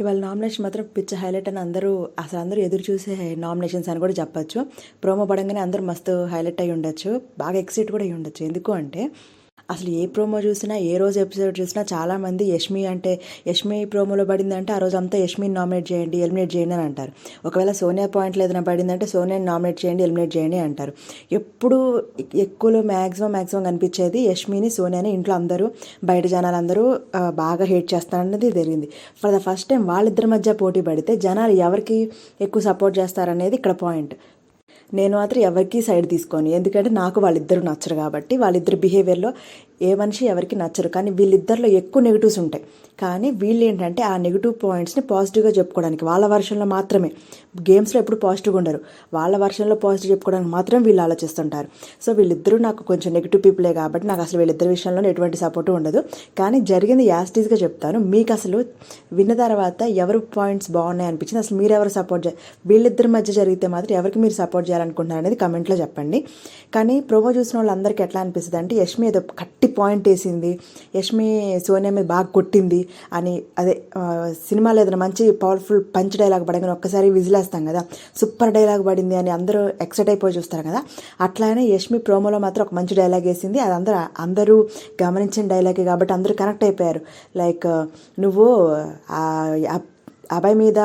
ఇవాళ నామినేషన్ మాత్రం పిచ్చ హైలైట్ అని అందరూ అసలు అందరూ ఎదురు చూసే నామినేషన్స్ అని కూడా చెప్పచ్చు. ప్రోమో పడంగానే అందరూ మస్తు హైలైట్ అయ్యి ఉండొచ్చు. బాగా ఎక్సైట్ కూడా అయ్యి ఉండొచ్చు. ఎందుకు అంటే అసలు ఏ ప్రోమో చూసినా ఏ రోజు ఎపిసోడ్ చూసినా చాలామంది యష్మి అంటే యష్మి ప్రోమోలో పడిందంటే ఆ రోజు అంతా యష్మిని నామినేట్ చేయండి ఎలిమినేట్ చేయండి అని అంటారు. ఒకవేళ సోనియా పాయింట్లు ఏదైనా పడిందంటే సోనియాని నామినేట్ చేయండి ఎలిమినేట్ చేయండి అంటారు. ఎప్పుడు ఎక్కువలో మ్యాక్సిమం మ్యాక్సిమం కనిపించేది యష్మిని సోనియాని ఇంట్లో అందరూ బయట జనాలు అందరూ బాగా హేట్ చేస్తారన్నది జరిగింది. ఫర్ ద ఫస్ట్ టైం వాళ్ళిద్దరి మధ్య పోటీ పడితే జనాలు ఎవరికి ఎక్కువ సపోర్ట్ చేస్తారనేది ఇక్కడ పాయింట్. నేను మాత్రం ఎవరికి సైడ్ తీసుకోను. ఎందుకంటే నాకు వాళ్ళిద్దరూ నచ్చరు కాబట్టి వాళ్ళిద్దరు బిహేవియర్లో ఏ మనిషి ఎవరికి నచ్చరు కానీ వీళ్ళిద్దరిలో ఎక్కువ నెగిటివ్స్ ఉంటాయి. కానీ వీళ్ళు ఏంటంటే ఆ నెగిటివ్ పాయింట్స్ని పాజిటివ్గా చెప్పుకోవడానికి వాళ్ళ వర్షంలో మాత్రమే. గేమ్స్లో ఎప్పుడు పాజిటివ్గా ఉండరు. వాళ్ళ వర్షంలో పాజిటివ్ చెప్పుకోవడానికి మాత్రం వీళ్ళు ఆలోచిస్తుంటారు. సో వీళ్ళిద్దరూ నాకు కొంచెం నెగిటివ్ పీపులే కాబట్టి నాకు అసలు వీళ్ళిద్దరి విషయంలో ఎటువంటి సపోర్ట్ ఉండదు. కానీ జరిగింది యాస్టీస్గా చెప్తాను. మీకు అసలు విన్న తర్వాత ఎవరు పాయింట్స్ బాగున్నాయి అనిపించింది? అసలు మీరు ఎవరు సపోర్ట్ చే వీళ్ళిద్దరి మధ్య జరిగితే మాత్రం ఎవరికి మీరు సపోర్ట్ చేయాలనుకుంటున్నారు అనేది కమెంట్లో చెప్పండి. కానీ ప్రోమో చూసిన వాళ్ళందరికీ ఎట్లా అనిపిస్తుంది అంటే యష్మి ఏదో కట్టి పాయింట్ వేసింది. యష్మి సోనియా మీద బాగా కొట్టింది అని అదే సినిమాలో ఏదైనా మంచి పవర్ఫుల్ పంచ్ డైలాగ్ పడగానే ఒక్కసారి విజిలేస్తాం కదా. సూపర్ డైలాగ్ పడింది అని అందరూ ఎక్సైట్ అయిపోయి చూస్తారు కదా. అట్లానే యష్మి ప్రోమోలో మాత్రం ఒక మంచి డైలాగ్ వేసింది. అది అందరూ అందరూ గమనించిన డైలాగే కాబట్టి అందరూ కనెక్ట్ అయిపోయారు. లైక్ నువ్వు అబ్బాయి మీద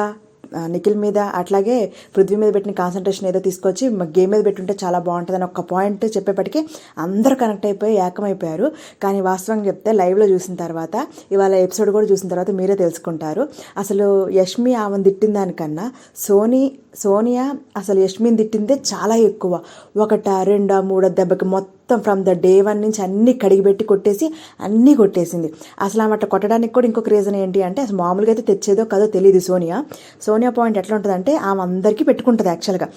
నిఖిల్ మీద అట్లాగే పృథ్వీ మీద పెట్టిన కాన్సన్ట్రేషన్ ఏదో తీసుకొచ్చి గేమ్ మీద పెట్టుంటే చాలా బాగుంటుందని ఒక పాయింట్ చెప్పేప్పటికీ అందరూ కనెక్ట్ అయిపోయి ఏకమైపోయారు. కానీ వాస్తవంగా చెప్తే లైవ్లో చూసిన తర్వాత ఇవాళ ఎపిసోడ్ కూడా చూసిన తర్వాత మీరే తెలుసుకుంటారు. అసలు యష్మి ఆమెను తిట్టిన దానికన్నా సోనీ సోనియా అసలు యష్మిన్ తిట్టిందే చాలా ఎక్కువ. ఒకట రెండా మూడో దెబ్బకి మొత్తం ఫ్రమ్ ద డే వన్ నుంచి అన్నీ కడిగిపెట్టి కొట్టేసి అన్నీ కొట్టేసింది. అసలు ఆమె అట్లా కొట్టడానికి కూడా ఇంకొక రీజన్ ఏంటి అంటే అసలు మామూలుగా అయితే తెచ్చేదో కదో తెలియదు సోనియా. సోనియా పాయింట్ ఎట్లా ఉంటుందంటే ఆమె అందరికీ పెట్టుకుంటుంది యాక్చువల్గా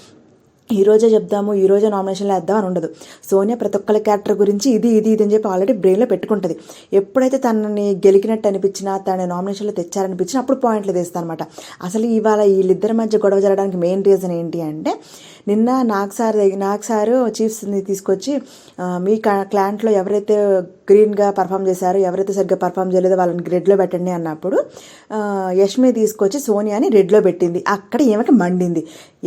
ఈ రోజే చెప్దాము ఈ రోజే నామినేషన్లో వేద్దాం అని ఉండదు. సోనియా ప్రతి ఒక్కరి క్యారెక్టర్ గురించి ఇది ఇది ఇది అని చెప్పి ఆల్రెడీ బ్రెయిన్లో పెట్టుకుంటుంది. ఎప్పుడైతే తనని గెలికినట్టు అనిపించినా తన నామినేషన్లో తెచ్చారనిపించినా అప్పుడు పాయింట్లు తెస్తాను అనమాట అసలు ఇవాళ వీళ్ళిద్దరి మధ్య గొడవ జరగడానికి మెయిన్ రీజన్ ఏంటి అంటే నిన్న నాకు సార్ నాకు సారు చీఫ్స్ని తీసుకొచ్చి మీ క్లాంట్లో ఎవరైతే గ్రీన్గా పర్ఫామ్ చేశారో ఎవరైతే సరిగ్గా పర్ఫామ్ చేయలేదో వాళ్ళని రెడ్లో పెట్టండి అన్నప్పుడు యష్మి తీసుకొచ్చి సోనియాని రెడ్లో పెట్టింది. అక్కడ ఈమెకి మండింది.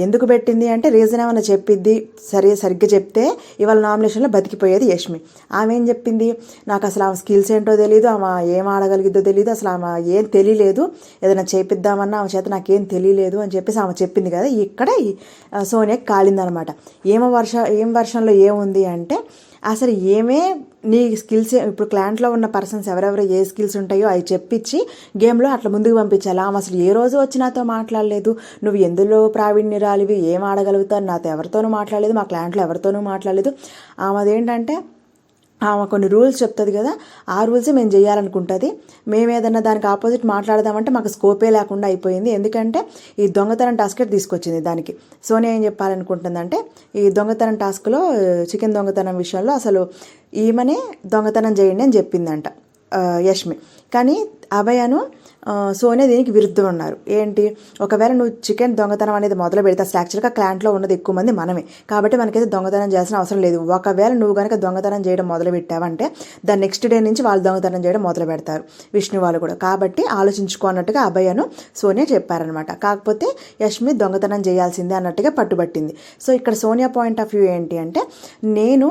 ఎందుకు పెట్టింది అంటే రీజన్ ఏమైనా చెప్పిద్ది? సరే సరిగ్గా చెప్తే ఇవాళ నామినేషన్లో బతికిపోయేది యష్మి. ఆమె ఏం చెప్పింది? నాకు అసలు ఆమె స్కిల్స్ ఏంటో తెలియదు ఆమె ఏం ఆడగలిగిద్దో తెలియదు అసలు ఆమె ఏం తెలియలేదు. ఏదైనా చేపిద్దామన్నా ఆమె చేత నాకేం తెలియలేదు అని చెప్పేసి ఆమె చెప్పింది కదా. ఇక్కడ ఈ, సోనియాకి కాలిందనమాట. ఏమో వర్ష ఏం వర్షంలో ఏముంది అంటే అసలు ఏమే నీ స్కిల్స్ ఇప్పుడు క్లాంట్లో ఉన్న పర్సన్స్ ఎవరెవరు ఏ స్కిల్స్ ఉంటాయో అవి చెప్పించి గేమ్లో అట్లా ముందుకు పంపించాలి? ఆమె అసలు ఏ రోజు వచ్చి నాతో మాట్లాడలేదు. నువ్వు ఎందులో ప్రావీణ్యురాలివి? ఏం ఆడగలుగుతావు? నాతో ఎవరితోనూ మాట్లాడలేదు. మా క్లాంట్లో ఎవరితోనూ మాట్లాడలేదు. ఆమె అదేంటంటే ఆమె కొన్ని రూల్స్ చెప్తుంది కదా ఆ రూల్స్ మేము చేయాలనుకుంటుంది. మేము ఏదన్నా దానికి ఆపోజిట్ మాట్లాడదామంటే మాకు స్కోపే లేకుండా అయిపోయింది. ఎందుకంటే ఈ దొంగతనం టాస్క్ తీసుకొచ్చింది దానికి. సోనియా ఏం చెప్పాలనుకుంటుందంటే ఈ దొంగతనం టాస్క్లో చికెన్ దొంగతనం విషయంలో అసలు ఈమెనే దొంగతనం చేయండి అని చెప్పిందంట యష్మి. కానీ అభయను సోనియా దీనికి విరుద్ధం ఉన్నారు ఏంటి? ఒకవేళ నువ్వు చికెన్ దొంగతనం అనేది మొదలు పెడితే అసలు యాక్చువల్గా క్లాంట్లో ఉన్నది ఎక్కువ మంది మనమే. కాబట్టి మనకైతే దొంగతనం చేయాల్సిన అవసరం లేదు. ఒకవేళ నువ్వు కనుక దొంగతనం చేయడం మొదలు పెట్టావంటే దాని నెక్స్ట్ డే నుంచి వాళ్ళు దొంగతనం చేయడం మొదలు పెడతారు. విష్ణు వాళ్ళు కూడా. కాబట్టి ఆలోచించుకో అన్నట్టుగా అభయను సోనియా చెప్పారనమాట కాకపోతే యష్మి దొంగతనం చేయాల్సిందే అన్నట్టుగా పట్టుబట్టింది. సో ఇక్కడ సోనియా పాయింట్ ఆఫ్ వ్యూ ఏంటి అంటే నేను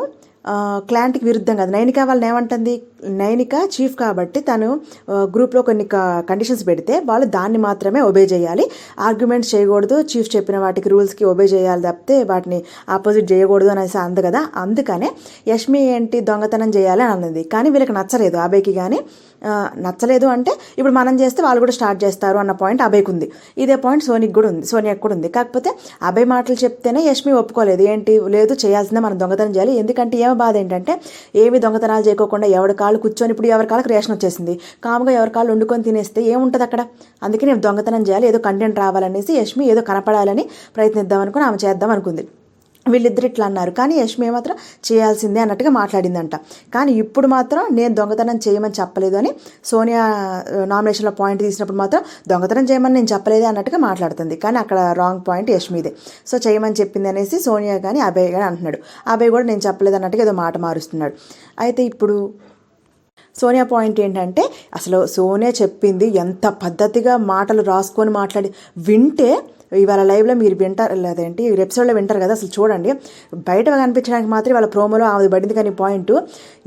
క్లాంట్కి విరుద్ధం కాదు. నైనిక వాళ్ళని ఏమంటుంది? నైనిక చీఫ్ కాబట్టి తను గ్రూప్లో కొన్ని క- కండిషన్స్ పెడితే వాళ్ళు దాన్ని మాత్రమే ఒబే చేయాలి. ఆర్గ్యుమెంట్స్ చేయకూడదు. చీఫ్ చెప్పిన వాటికి రూల్స్కి ఒబే చేయాలి తప్పితే వాటిని ఆపోజిట్ చేయకూడదు అనేసి అంది కదా. అందుకనే యష్మి ఏంటి దొంగతనం చేయాలి అని అన్నది. కానీ వీళ్ళకి నచ్చలేదు. అభయ్కి కానీ నచ్చలేదు అంటే ఇప్పుడు మనం చేస్తే వాళ్ళు కూడా స్టార్ట్ చేస్తారు అన్న పాయింట్ అభయ్కి ఉంది ఇదే పాయింట్ సోనికి కూడా ఉంది సోనియాకి కూడా ఉంది. కాకపోతే అభయ్ మాటలు చెప్తేనే యష్మి ఒప్పుకోలేదు. ఏంటి? లేదు చేయాల్సిందే మనం దొంగతనం చేయాలి. ఎందుకంటే ఏమి బాధ ఏంటంటే ఏమి దొంగతనాలు చేయకోకుండా ఎవరి కాళ్ళు కూర్చొని ఇప్పుడు ఎవరి కాళ్ళకి రేషన్ వచ్చేసింది. కాముగా ఎవరి కాళ్ళు వండుకొని తినేస్తే ఏముంటుంది అక్కడ? అందుకే నేను దొంగతనం చేయాలి ఏదో కంటెంట్ రావాలనేసి యష్మి ఏదో కనపడాలని ప్రయత్నిద్దాం అనుకుని ఆమె చేద్దాం అనుకుంది. వీళ్ళిద్దరు ఇట్లా అన్నారు. కానీ యష్మి మాత్రం చేయాల్సిందే అన్నట్టుగా మాట్లాడిందంట. కానీ ఇప్పుడు మాత్రం నేను దొంగతనం చేయమని చెప్పలేదు అని సోనియా నామినేషన్లో పాయింట్ తీసినప్పుడు మాత్రం దొంగతనం చేయమని నేను చెప్పలేదు అన్నట్టుగా మాట్లాడుతుంది. కానీ అక్కడ రాంగ్ పాయింట్ యష్మిదే. సో చేయమని చెప్పింది అనేసి సోనియా కానీ అభయ్ కానీ అంటున్నాడు. అభయ్ కూడా నేను చెప్పలేదు అన్నట్టుగా ఏదో మాట మారుస్తున్నాడు. అయితే ఇప్పుడు సోనియా పాయింట్ ఏంటంటే అసలు సోనియా చెప్పింది ఎంత పద్ధతిగా మాటలు రాసుకొని మాట్లాడి వింటే ఇవాళ లైవ్లో మీరు వింటారు లేదేంటి ఎపిసోడ్లో వింటారు కదా అసలు చూడండి. బయట కనిపించడానికి మాత్రం వాళ్ళ ప్రోమోలో ఆమె పడింది కానీ పాయింట్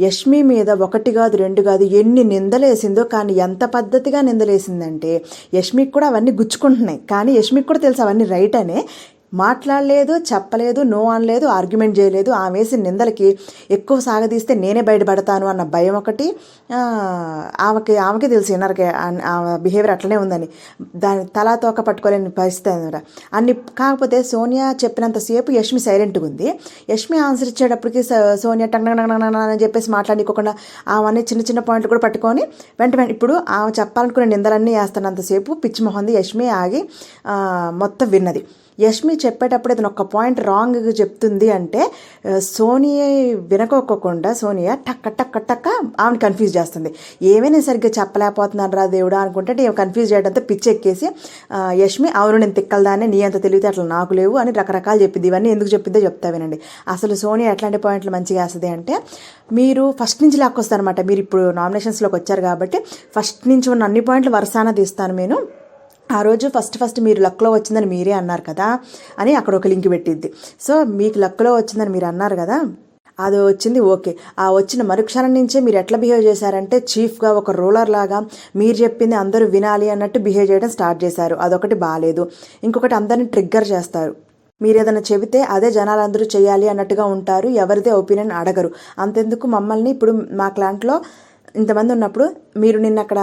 యష్మి మీద ఒకటి కాదు రెండు కాదు ఎన్ని నిందలేసిందో కానీ ఎంత పద్ధతిగా నిందలేసిందంటే యష్మికి కూడా అవన్నీ గుచ్చుకుంటున్నాయి. కానీ యష్మికి కూడా తెలుసు అవన్నీ రైట్ అనే. మాట్లాడలేదు చెప్పలేదు నో అనలేదు ఆర్గ్యుమెంట్ చేయలేదు ఆమె వేసిన నిందలకి ఎక్కువ సాగదీస్తే నేనే బయటపడతాను అన్న భయం ఒకటి. ఆమెకి ఆమెకి తెలుసు ఇన్నర్కి ఆమె బిహేవియర్ అట్లనే ఉందని. దాని తలా తోక పట్టుకోలేని పరిస్థితి అనమాట అన్ని కాకపోతే సోనియా చెప్పినంతసేపు యష్మి సైలెంట్గా ఉంది. యష్మి ఆన్సర్ ఇచ్చేటప్పటికి సోనియా టంగ్ అని చెప్పేసి మాట్లాడుకోకుండా ఆమె చిన్న చిన్న పాయింట్లు కూడా పట్టుకొని వెంట వెంట ఇప్పుడు ఆమె చెప్పాలనుకునే నిందలన్నీ వేస్తున్నంతసేపు పిచ్చి మొహంది యష్మి ఆగి మొత్తం విన్నది. యష్మి చెప్పేటప్పుడు ఏదైనా ఒక పాయింట్ రాంగ్ చెప్తుంది అంటే సోనియా వినకోకుండా సోనియా టక్క టక్క టక్క ఆమెను కన్ఫ్యూజ్ చేస్తుంది. ఏమైనా సరిగ్గా చెప్పలేకపోతున్నాను రా దేవుడా అనుకుంటే నేను కన్ఫ్యూజ్ చేయడంతో పిచ్చి ఎక్కేసి యష్మి అవును నేను తిక్కలదానే నీ అంత తెలివితే అట్లా నాకు లేవు అని రకరకాలు చెప్పింది ఇవన్నీ ఎందుకు చెప్పిందో చెప్తా వినండి. అసలు సోనియా ఎట్లాంటి పాయింట్లు మంచిగా వేస్తుంది అంటే మీరు ఫస్ట్ నుంచి లాక్కొస్తారనమాట మీరు ఇప్పుడు నామినేషన్స్లోకి వచ్చారు కాబట్టి ఫస్ట్ నుంచి ఉన్న అన్ని పాయింట్లు వరుసాన తీస్తాను నేను. ఆ రోజు ఫస్ట్ ఫస్ట్ మీరు లక్లో వచ్చిందని మీరే అన్నారు కదా అని అక్కడ ఒక లింక్ పెట్టిద్ది. సో మీకు లక్లో వచ్చిందని మీరు అన్నారు కదా అది వచ్చింది ఓకే. ఆ వచ్చిన మరుక్షణం నుంచే మీరు ఎట్లా బిహేవ్ చేశారంటే చీఫ్గా ఒక రూలర్ లాగా మీరు చెప్పింది అందరూ వినాలి అన్నట్టు బిహేవ్ చేయడం స్టార్ట్ చేశారు. అదొకటి బాగాలేదు ఇంకొకటి అందరిని ట్రిగ్గర్ చేస్తారు. మీరు ఏదైనా చెబితే అదే జనాలందరూ చేయాలి అన్నట్టుగా ఉంటారు. ఎవరిదే ఒపీనియన్ అడగరు. అంతెందుకు మమ్మల్ని ఇప్పుడు మా క్లాంట్లో ఇంతమంది ఉన్నప్పుడు మీరు నిన్న అక్కడ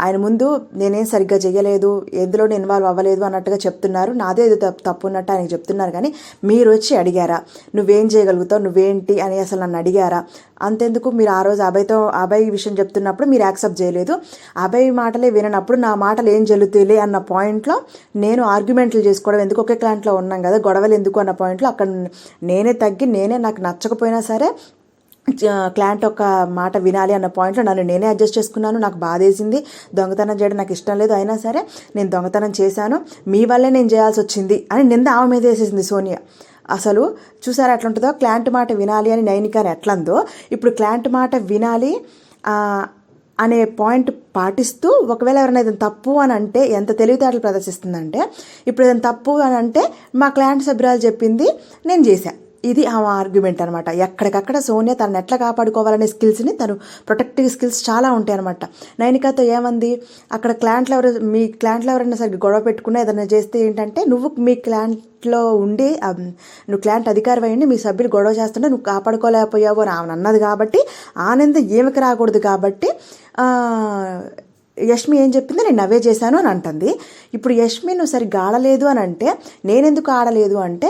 ఆయన ముందు నేనేం సరిగ్గా చేయలేదు ఎందులో ఇన్వాల్వ్ అవ్వలేదు అన్నట్టుగా చెప్తున్నారు. నాదే ఏదో తప్పు తప్పు ఉన్నట్టు ఆయనకి చెప్తున్నారు కానీ మీరు వచ్చి అడిగారా? నువ్వేం చేయగలుగుతావు? నువ్వేంటి? అని అసలు నన్ను అడిగారా? అంతెందుకు? మీరు ఆ రోజు అభయ్తో అభయ్ విషయం చెప్తున్నప్పుడు మీరు యాక్సెప్ట్ చేయలేదు. అభయ్ మాటలే విననప్పుడు నా మాటలు ఏం జల్లుతేలే అన్న పాయింట్లో నేను ఆర్గ్యుమెంట్లు చేసుకోవడం ఎందుకు? ఒకే క్లాంట్లో ఉన్నాం కదా గొడవలు ఎందుకు? అన్న పాయింట్లో అక్కడ నేనే తగ్గి నేనే నాకు నచ్చకపోయినా సరే క్లాంట్ ఒక మాట వినాలి అన్న పాయింట్లో నన్ను నేనే అడ్జస్ట్ చేసుకున్నాను. నాకు బాధేసింది. దొంగతనం చేయడం నాకు ఇష్టం లేదు. అయినా సరే నేను దొంగతనం చేశాను. మీ వల్లే నేను చేయాల్సి వచ్చింది అని నింద ఆమె మీద వేసేసింది సోనియా. అసలు చూసారా ఎట్లా ఉంటుందో క్లాంట్ మాట వినాలి అని నైనికాని ఎట్లందో? ఇప్పుడు క్లాంట్ మాట వినాలి అనే పాయింట్ పాటిస్తూ ఒకవేళ ఎవరైనా ఏదైనా తప్పు అని అంటే ఎంత తెలివితేటలు ప్రదర్శిస్తుందంటే ఇప్పుడు ఏదైనా తప్పు అని అంటే మా క్లాంట్ సభ్యురాలు చెప్పింది నేను చేశాను ఇది ఆమె ఆర్గ్యుమెంట్ అనమాట ఎక్కడికక్కడ సోనియా తనను ఎట్లా కాపాడుకోవాలనే స్కిల్స్ని తను ప్రొటెక్టివ్ స్కిల్స్ చాలా ఉంటాయి అనమాట నైనికాతో ఏమంది? అక్కడ క్లాంట్లు ఎవరు మీ క్లాంట్లు ఎవరైనా సరిగ్గా గొడవ పెట్టుకున్నా ఏదైనా చేస్తే ఏంటంటే నువ్వు మీ క్లాంట్లో ఉండి నువ్వు క్లాంట్ అధికారి అయ్యండి మీ సభ్యులు గొడవ చేస్తుంటే నువ్వు కాపాడుకోలేకపోయావు అని ఆమె అన్నది కాబట్టి ఆనంద ఏమికి రాకూడదు కాబట్టి యష్మి ఏం చెప్పింది? నేను నవ్వే చేశాను అని అంటుంది. ఇప్పుడు యష్మి నువ్వు సరిగ్గా ఆడలేదు అని అంటే నేనెందుకు ఆడలేదు అంటే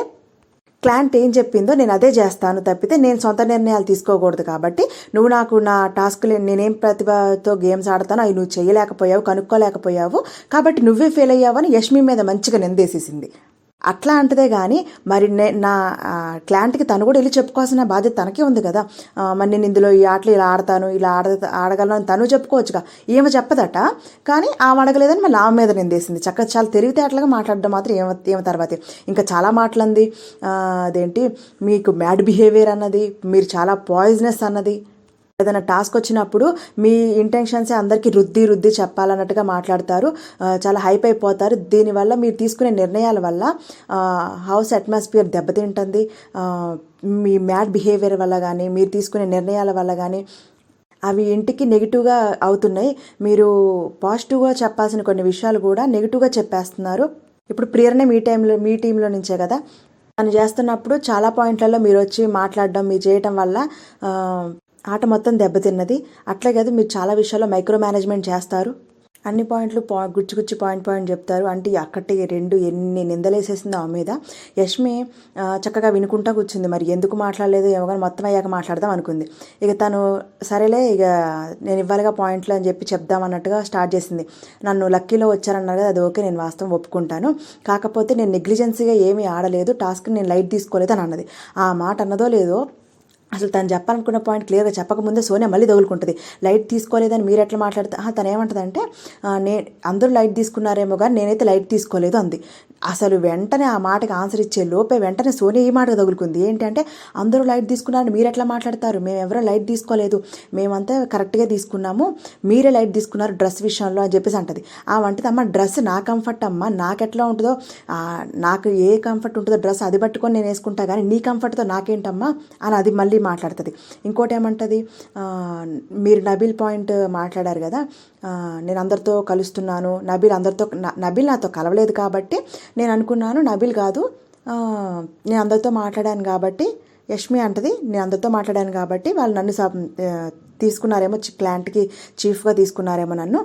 క్లాంట్ ఏం చెప్పిందో నేను అదే చేస్తాను. తప్పితే నేను సొంత నిర్ణయాలు తీసుకోకూడదు కాబట్టి నువ్వు నాకు నా టాస్క్లు నేనేం ప్రతిభతో గేమ్స్ ఆడతానో అవి నువ్వు చేయలేకపోయావు కనుక్కోలేకపోయావు కాబట్టి నువ్వే ఫెయిల్ అయ్యావని యష్మి మీద మంచిగా నిందేసేసింది. అట్లా అంటదే కానీ మరి నే నా క్లాంట్కి తను కూడా వెళ్ళి చెప్పుకోవాల్సిన బాధ్యత తనకే ఉంది కదా. మరి నేను ఇందులో ఈ ఆటలు ఇలా ఆడతాను ఇలా ఆడ ఆడగలను అని తను చెప్పుకోవచ్చుగా. ఏమో చెప్పదట కానీ ఆమె అడగలేదని మళ్ళీ ఆమె మీద నిందేసింది. చక్కగా చాలా తెలివితేటలుగా మాట్లాడడం మాత్రం ఏమ ఏమ తర్వాతే. ఇంకా చాలా మాటలంది. అదేంటి మీకు మ్యాడ్ బిహేవియర్ అన్నది మీరు చాలా పాయిజనస్ అన్నది. ఏదైనా టాస్క్ వచ్చినప్పుడు మీ ఇంటెన్షన్సే అందరికీ రుద్ది రుద్ది చెప్పాలన్నట్టుగా మాట్లాడతారు. చాలా హైప్ అయిపోతారు. దీనివల్ల మీరు తీసుకునే నిర్ణయాల వల్ల హౌస్ అట్మాస్ఫియర్ దెబ్బతింటుంది. మీ మ్యాడ్ బిహేవియర్ వల్ల కానీ మీరు తీసుకునే నిర్ణయాల వల్ల కానీ అవి ఇంటికి నెగిటివ్గా అవుతున్నాయి. మీరు పాజిటివ్గా చెప్పాల్సిన కొన్ని విషయాలు కూడా నెగిటివ్గా చెప్పేస్తున్నారు. ఇప్పుడు ప్రేరణ మీ టైంలో మీ టీంలో నుంచే కదా? తను చేస్తున్నప్పుడు చాలా పాయింట్లలో మీరు వచ్చి మాట్లాడడం మీరు చేయటం వల్ల ఆట మొత్తం దెబ్బతిన్నది. అట్లే కాదు మీరు చాలా విషయాల్లో మైక్రో మేనేజ్మెంట్ చేస్తారు. అన్ని పాయింట్లు పా గుచ్చి గుచ్చి పాయింట్ పాయింట్ చెప్తారు. అంటే అక్కటి రెండు ఎన్ని నిందలేసేసింది ఆమె మీద. యష్మి చక్కగా వినుకుంటా కూర్చుంది. మరి ఎందుకు మాట్లాడలేదు ఏమో కానీ మొత్తం అయ్యాక మాట్లాడదాం అనుకుంది. ఇక తను సరేలే ఇక నేను ఇవ్వాలిగా పాయింట్లు అని చెప్పి చెప్దాం అన్నట్టుగా స్టార్ట్ చేసింది. నన్ను లక్కీలో వచ్చారన్నారు కదా అది ఓకే నేను వాస్తవం ఒప్పుకుంటాను. కాకపోతే నేను నెగ్లిజెన్సీగా ఏమీ ఆడలేదు. టాస్క్ నేను లైట్ తీసుకోలేదు అని అన్నది. ఆ మాట అన్నదో లేదో అసలు తను చెప్పాలనుకున్న పాయింట్ క్లియర్గా చెప్పకముందే సోనియా మళ్ళీ తగులుకుంటుంది. లైట్ తీసుకోలేదని మీరు ఎట్లా మాట్లాడితే తను ఏమంటుందంటే నే అందరూ లైట్ తీసుకున్నారేమో కానీ నేనైతే లైట్ తీసుకోలేదు అంది. అసలు వెంటనే ఆ మాటకి ఆన్సర్ ఇచ్చే లోపే వెంటనే సోనియా ఈ మాటకు తగులుకుంది. ఏంటంటే అందరూ లైట్ తీసుకున్నారని మీరు ఎట్లా మాట్లాడతారు? మేము ఎవరో లైట్ తీసుకోలేదు. మేమంతా కరెక్ట్గా తీసుకున్నాము. మీరే లైట్ తీసుకున్నారు డ్రెస్ విషయంలో అని చెప్పేసి అంటది. ఆ వంటది అమ్మ డ్రెస్ నా కంఫర్ట్ అమ్మ. నాకెట్లా ఉంటుందో నాకు ఏ కంఫర్ట్ ఉంటుందో డ్రెస్ అది పట్టుకొని నేను వేసుకుంటా కానీ నీ కంఫర్ట్తో నాకేంటమ్మా? అని అది మళ్ళీ మాట్లాడుతుంది. ఇంకోటి ఏమంటుంది? మీరు నబీల్ పాయింట్ మాట్లాడారు కదా నేను అందరితో కలుస్తున్నాను నబీల్ అందరితో న- నబీల్ నాతో కలవలేదు కాబట్టి నేను అనుకున్నాను నబీల్ కాదు నేను అందరితో మాట్లాడాను కాబట్టి యష్మి అంటది నేను అందరితో మాట్లాడాను కాబట్టి వాళ్ళు నన్ను సబ్ తీసుకున్నారేమో క్లాంట్కి చీఫ్గా తీసుకున్నారేమో నన్ను.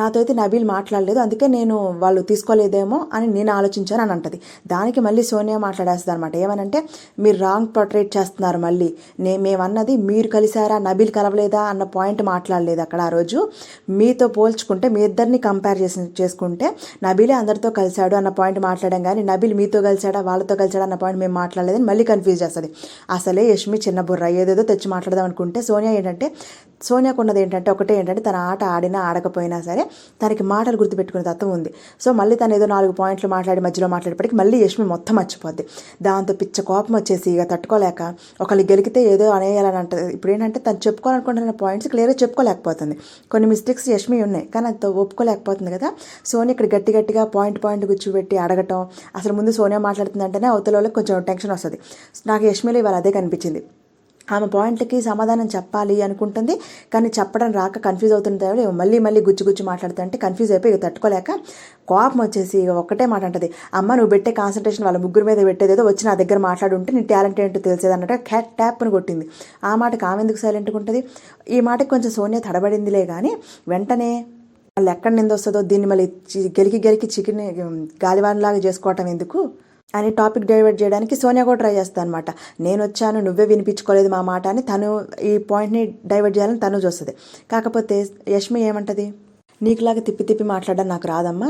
నాతో అయితే నబీల్ మాట్లాడలేదు అందుకే నేను వాళ్ళు తీసుకోలేదేమో అని నేను ఆలోచించాను అని అంటది. దానికి మళ్ళీ సోనియా మాట్లాడేస్తుంది అనమాట ఏమనంటే మీరు రాంగ్ పోర్ట్రేట్ చేస్తున్నారు మళ్ళీ. నే మేమన్నది మీరు కలిసారా నబీల్ కలవలేదా అన్న పాయింట్ మాట్లాడలేదు అక్కడ ఆ రోజు. మీతో పోల్చుకుంటే మీ ఇద్దరిని కంపేర్ చేసి చేసుకుంటే నబీలే అందరితో కలిశాడు అన్న పాయింట్ మాట్లాడాం కానీ నబీల్ మీతో కలిసాడా వాళ్ళతో కలిసాడా అన్న పాయింట్ మేము మాట్లాడలేదని మళ్ళీ కన్ఫ్యూజ్ చేస్తుంది. అసలే యష్మి చిన్న బుర్ర ఏదేదో తెచ్చి మాట్లాడదాం అనుకుంటే సోనియా ఏంటంటే సోనియాకు ఉన్నది ఏంటంటే ఒకటే ఏంటంటే తన ఆట ఆడినా ఆడకపోయినా సరే తనకి మాటలు గుర్తుపెట్టుకునే తత్వం ఉంది. సో మళ్ళీ తను ఏదో నాలుగు పాయింట్లు మాట్లాడి మధ్యలో మాట్లాడేప్పటికి మళ్ళీ యష్మి మొత్తం మర్చిపోద్ది. దాంతో పిచ్చ కోపం వచ్చేసి ఇక తట్టుకోలేక ఒకళ్ళు గెలికితే ఏదో అనేయాలని అంటది ఇప్పుడు ఏంటంటే తను చెప్పుకోవాలనుకుంటున్న పాయింట్స్ క్లియర్గా చెప్పుకోలేకపోతుంది. కొన్ని మిస్టేక్స్ యష్మి ఉన్నాయి. కానీ అంత ఒప్పుకోలేకపోతుంది కదా. సోని ఇక్కడ గట్టి గట్టిగా పాయింట్ పాయింట్ గుచ్చిపెట్టి అడగటం అసలు ముందు సోనియా మాట్లాడుతుందంటేనే అవతల వాళ్ళకి కొంచెం టెన్షన్ వస్తుంది. నాకు యష్మిలో ఇవాళ అదే కనిపించింది. ఆమె పాయింట్లకి సమాధానం చెప్పాలి అనుకుంటుంది. కానీ చెప్పడం రాక కన్ఫ్యూజ్ అవుతుంది మళ్ళీ మళ్ళీ గుచ్చి గుచ్చి మాట్లాడుతుంటే కన్ఫ్యూజ్ అయిపోయి ఇక తట్టుకోలేక కోపం వచ్చేసి ఒక్కటే మాట అంటది. అమ్మ నువ్వు పెట్టే కాన్సన్ట్రేషన్ వాళ్ళ ముగ్గురు మీద పెట్టేదేదో వచ్చి నా దగ్గర మాట్లాడుంటే నీ టాలెంట్ ఏంటో తెలిసేది అన్నట్టు క్యాట్ ట్యాప్ను కొట్టింది. ఆ మాటకి ఆమె ఎందుకు సైలెంట్గా ఉంటుంది? ఈ మాటకి కొంచెం సోనియా తడబడిందిలే కానీ వెంటనే వాళ్ళు ఎక్కడి నిందొస్తుందో వస్తుందో దీన్ని మళ్ళీ గెలికి గెలికి చికెన్ గాలివాన్లాగా చేసుకోవటం ఎందుకు? అని టాపిక్ డైవర్ట్ చేయడానికి సోనియా కూడా ట్రై చేస్తాను అనమాట నేను వచ్చాను నువ్వే వినిపించుకోలేదు మా మాట అని తను ఈ పాయింట్ని డైవర్ట్ చేయాలని తను చూస్తుంది. కాకపోతే యష్మి ఏమంటది? నీకులాగా తిప్పి తిప్పి మాట్లాడడం నాకు రాదమ్మా.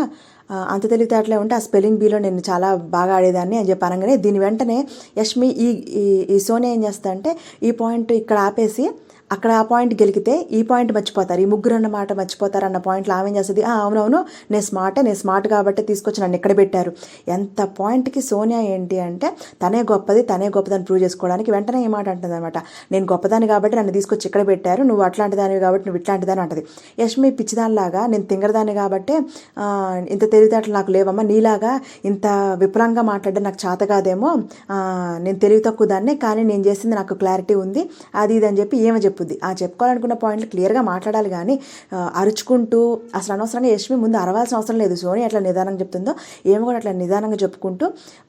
అంత తెలివితేటలే ఉంటే ఆ స్పెల్లింగ్ బీలో నేను చాలా బాగా ఆడేదాన్ని అని చెప్పి అనగానే దీని వెంటనే యష్మి ఈ ఈ ఈ సోనియా ఏం చేస్తా అంటే ఈ పాయింట్ ఇక్కడ ఆపేసి అక్కడ ఆ పాయింట్ గెలికితే ఈ పాయింట్ మర్చిపోతారు. ఈ ముగ్గురు అన్నమాట మర్చిపోతారు అన్న పాయింట్లో ఆమె చేస్తుంది? అవునవును నేను స్మార్టే నేను స్మార్ట్ కాబట్టి తీసుకొచ్చి నన్ను ఇక్కడ పెట్టారు. ఎంత పాయింట్కి సోనియా ఏంటి అంటే తనే గొప్పది తనే గొప్పదని ప్రూవ్ చేసుకోవడానికి వెంటనే ఏ మాట అంటుంది అనమాట నేను గొప్పదాన్ని కాబట్టి నన్ను తీసుకొచ్చి ఇక్కడ పెట్టారు నువ్వు అట్లాంటి దానివి కాబట్టి నువ్వు ఇట్లాంటి దాని అంటది. యష్మి పిచ్చిదానిలాగా నేను తింగరదాన్ని కాబట్టి ఇంత తెలివితేటలు నాకు లేవమ్మా నీలాగా ఇంత విపులంగా మాట్లాడడం నాకు చేత కాదేమో నేను తెలివి తక్కువ దాన్ని కానీ నేను చేసింది నాకు క్లారిటీ ఉంది అది ఇది అని చెప్పి ఏమో చెప్పుద్ది ఆ చెప్పుకోవాలనుకున్న పాయింట్లు క్లియర్గా మాట్లాడాలి కానీ అరుచుకుంటూ అసలు అనవసరంగా యష్మి ముందు అరవాల్సిన అవసరం లేదు. సోని అట్లా నిదానంగా చెప్తుందో ఏమో కూడా అట్లా నిదానంగా చెప్పుకుంటూ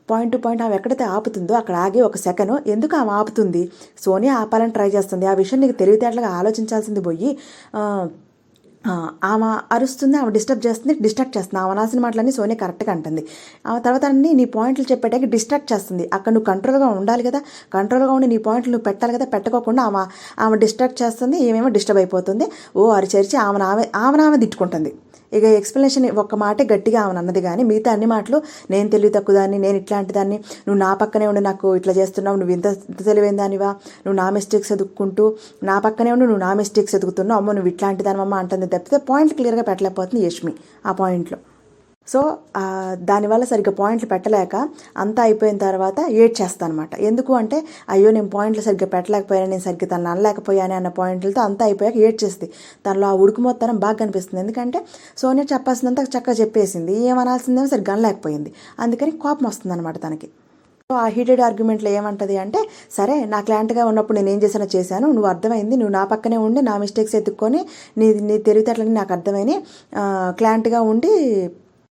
పాయింట్ టు పాయింట్ ఆమె ఎక్కడైతే ఆపుతుందో అక్కడ ఆగి ఒక సెకండ్ ఎందుకు ఆమె ఆపుతుంది? సోనియా ఆపాలని ట్రై చేస్తుంది. ఆ విషయం నీకు తెలివితేటలుగా ఆలోచించాల్సింది పోయి ఆమె అరుస్తుంది ఆమె డిస్టర్బ్ చేస్తుంది డిస్ట్రాక్ట్ చేస్తుంది. ఆమె అనాల్సిన మాటలన్నీ సోనియా కరెక్ట్గా అంటుంది. ఆ తర్వాత అన్ని నీ పాయింట్లు చెప్పేటాకి డిస్ట్రాక్ట్ చేస్తుంది. అక్కడ నువ్వు కంట్రోల్గా ఉండాలి కదా. కంట్రోల్గా ఉండి నీ పాయింట్లు నువ్వు పెట్టాలి కదా. పెట్టకోకుండా ఆమె ఆమె డిస్ట్రాక్ట్ చేస్తుంది. ఏమేమో డిస్టర్బ్ అయిపోతుంది. ఓ అరిచరిచి ఆమె ఆమె ఆమె ఆమె తిట్టుకుంటుంది. ఇక ఎక్స్ప్లెనేషన్ ఒక్క మాటే గట్టిగా ఆమెను అన్నది కానీ మిగతా అన్ని మాటలు నేను తెలివి తక్కువ దాన్ని నేను ఇట్లాంటి దాన్ని నువ్వు నా పక్కనే ఉండి నాకు ఇట్లా చేస్తున్నావు నువ్వు ఇంత ఇంత తెలివైన దానివా నువ్వు నా మిస్టేక్స్ ఎదుక్కుంటూ నా పక్కనే ఉండి నువ్వు నా మిస్టేక్స్ ఎదుగుతున్నావు అమ్మ నువ్వు ఇట్లాంటి దానివమ్మ అంటుంది తప్పితే పాయింట్ క్లియర్గా పెట్టలేకపోతుంది యష్మి ఆ పాయింట్లో సో దానివల్ల సరిగ్గా పాయింట్లు పెట్టలేక అంతా అయిపోయిన తర్వాత ఏడ్ చేస్తాను అనమాట ఎందుకు అంటే అయ్యో నేను పాయింట్లు సరిగ్గా పెట్టలేకపోయాను నేను సరిగ్గా తను అనలేకపోయాను అన్న పాయింట్లతో అంతా అయిపోయాక ఏడ్చేస్తుంది. తనలో ఆ ఉడుకు మొత్తం బాగా కనిపిస్తుంది. ఎందుకంటే సోనియా చెప్పాల్సినంత చక్కగా చెప్పేసింది. ఏమనాల్సిందేమో సరిగ్గా అనలేకపోయింది. అందుకని కోపం వస్తుంది అనమాట తనకి. సో ఆ హీటెడ్ ఆర్గ్యుమెంట్లో ఏమంటది అంటే సరే నా క్లాంట్గా ఉన్నప్పుడు నేను ఏం చేసినా చేశాను. నువ్వు అర్థమైంది. నువ్వు నా పక్కనే ఉండి నా మిస్టేక్స్ ఎత్తుక్కొని నీ నీ తెలివితేటలని నాకు అర్థమైనాయి. క్లాంట్గా ఉండి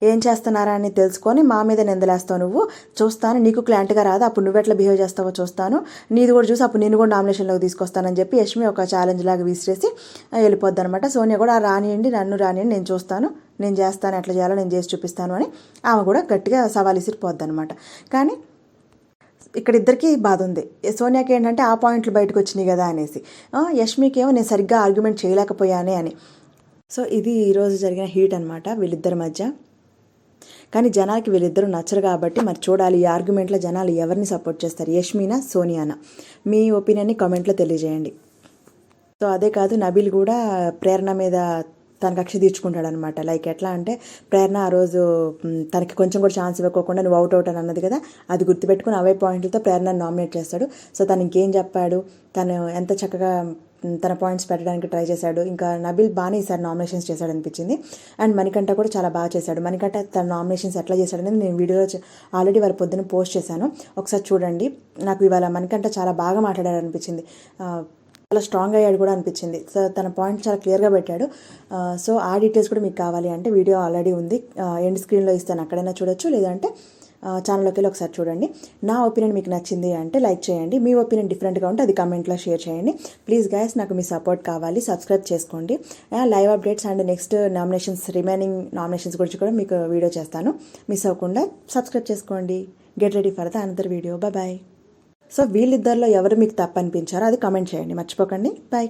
ఏం చేస్తున్నారా అని తెలుసుకొని మా మీద నిందలేస్తావు నువ్వు. చూస్తాను నీకు క్లాంట్గా రాదు. అప్పుడు నువ్వు ఎట్లా బిహేవ్ చేస్తావో చూస్తాను. నీది కూడా చూసి అప్పుడు నేను కూడా నామినేషన్లోకి తీసుకొస్తానని చెప్పి యష్మి ఒక ఛాలెంజ్ లాగా విసిరేసి వెళ్ళిపోద్ది అనమాట సోనియా కూడా రానియండి నన్ను రానియండి నేను చూస్తాను. నేను చేస్తాను ఎట్లా చేయాలో నేను చేసి చూపిస్తాను అని ఆమె కూడా గట్టిగా సవాల్ విసిరిపోద్ది అనమాట కానీ ఇక్కడ ఇద్దరికి బాధ ఉంది. సోనియాకి ఏంటంటే ఆ పాయింట్లు బయటకు వచ్చినాయి కదా అనేసి. యష్మికి ఏమో నేను సరిగ్గా ఆర్గ్యుమెంట్ చేయలేకపోయానే అని. సో ఇది ఈరోజు జరిగిన హీట్ అనమాట వీళ్ళిద్దరి మధ్య. కానీ జనాలకి వీళ్ళిద్దరూ నచ్చరు కాబట్టి మరి చూడాలి. ఈ ఆర్గ్యుమెంట్లో జనాలు ఎవరిని సపోర్ట్ చేస్తారు? యష్మీనా సోనియానా? మీ ఒపీనియన్ని కామెంట్లో తెలియజేయండి. సో అదే కాదు నబీల్ కూడా ప్రేరణ మీద తన కక్ష తీర్చుకుంటాడు అనమాట లైక్ ఎట్లా అంటే ప్రేరణ ఆ రోజు తనకి కొంచెం కూడా ఛాన్స్ ఇవ్వకోకుండా నువ్వు అవుట్ అవుట్ అని అన్నది కదా అది గుర్తుపెట్టుకుని అవే పాయింట్లతో ప్రేరణ నామినేట్ చేస్తాడు. సో తను ఇంకేం చెప్పాడు? తను ఎంత చక్కగా తన పాయింట్స్ పెట్టడానికి ట్రై చేశాడు. ఇంకా నబిల్ బాగానే ఈసారి నామినేషన్స్ చేశాడు అనిపించింది. అండ్ మణికంఠ కూడా చాలా బాగా చేశాడు. మణికంఠ తన నామినేషన్స్ ఎట్లా చేశాడనేది నేను వీడియోలో ఆల్రెడీ వారి పొద్దున పోస్ట్ చేశాను. ఒకసారి చూడండి. నాకు ఇవాళ మణికంఠ చాలా బాగా మాట్లాడాడు అనిపించింది. చాలా స్ట్రాంగ్ అయ్యాడు కూడా అనిపించింది. సో తన పాయింట్ చాలా క్లియర్గా పెట్టాడు. సో ఆ డీటెయిల్స్ కూడా మీకు కావాలి అంటే వీడియో ఆల్రెడీ ఉంది. ఎండ్ స్క్రీన్లో ఇస్తాను. అక్కడైనా చూడొచ్చు. లేదంటే ఛానల్లోకి వెళ్ళి ఒకసారి చూడండి. నా ఒపీనియన్ మీకు నచ్చింది అంటే లైక్ చేయండి. మీ ఒపీనియన్ డిఫరెంట్గా ఉంటే అది కమెంట్లో షేర్ చేయండి. ప్లీజ్ గైస్ నాకు మీ సపోర్ట్ కావాలి. సబ్స్క్రైబ్ చేసుకోండి. Live updates and next nominations remaining nominations గురించి కూడా మీకు వీడియో చేస్తాను. మిస్ అవ్వకుండా సబ్స్క్రైబ్ చేసుకోండి. Get ready for the another video bye so వీళ్ళిద్దరిలో ఎవరు మీకు తప్పు అనిపించారో అది కమెంట్ చేయండి. మర్చిపోకండి. బాయ్